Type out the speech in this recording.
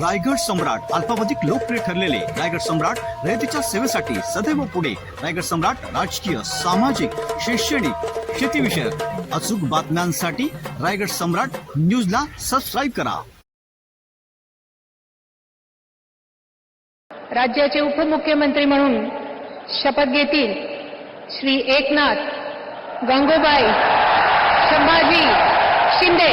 रायगड सम्राट अल्पावधिक लोकप्रिय ठरलेले रायगड सम्राट रयतेच्या सेवेसाठी सदैव पुढे. रायगड सम्राट राजकीय सामाजिक शैक्षणिक शेतीविषयक अचूक बातम्यांसाठी रायगड सम्राट न्यूजला सबस्क्राईब करा. राज्याचे उपमुख्यमंत्री म्हणून शपथ घेतील श्री एकनाथ गंगोबाई संभाजी शिंदे.